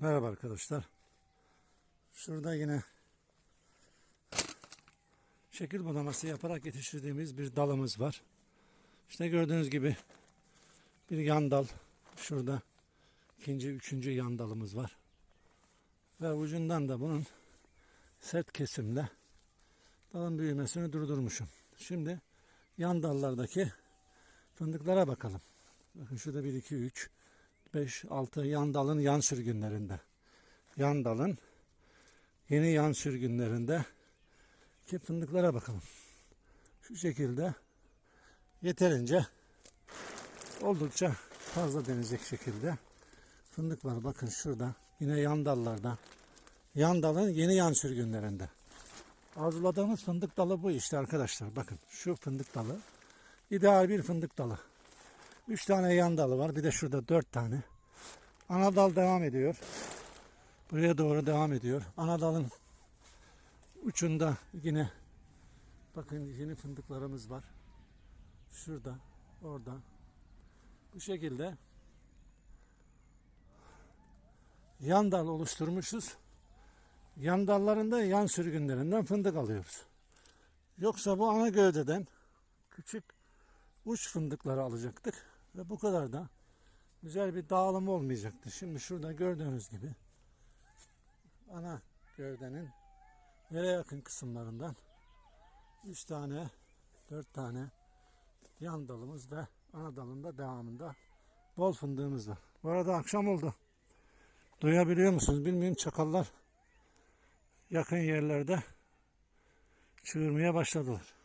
Merhaba arkadaşlar. Şurada yine şekil budaması yaparak yetiştirdiğimiz bir dalımız var. İşte gördüğünüz gibi bir yan dal. Şurada ikinci, üçüncü yan dalımız var. Ve ucundan da bunun sert kesimle dalın büyümesini durdurmuşum. Şimdi yan dallardaki fındıklara bakalım. Bakın şurada 1, 2, 3, 5, 6 yan dalın yan sürgünlerinde. Yan dalın yeni yan sürgünlerinde ki fındıklara bakalım. Şu şekilde yeterince oldukça fazla denecek şekilde fındık var. Bakın şurada yine yan dallarda. Yan dalın yeni yan sürgünlerinde. Arzuladığımız fındık dalı bu işte arkadaşlar. Bakın şu fındık dalı. ideal bir fındık dalı. Üç tane yan dalı var. Bir de şurada dört tane. Ana dal devam ediyor. Buraya doğru devam ediyor. Ana dalın ucunda yine bakın yeni fındıklarımız var. Şurada, orada. Bu şekilde yan dal oluşturmuşuz. Yan dallarında yan sürgünlerinden fındık alıyoruz. Yoksa bu ana gövdeden küçük uç fındıkları alacaktık. Ve bu kadar da güzel bir dağılım olmayacaktı. Şimdi şurada gördüğünüz gibi ana gövdenin yere yakın kısımlarından 3 tane 4 tane yan dalımız ve ana dalında devamında bol fındığımız var. Bu arada akşam oldu. Duyabiliyor musunuz? Bilmiyorum çakallar yakın yerlerde çığırmaya başladılar.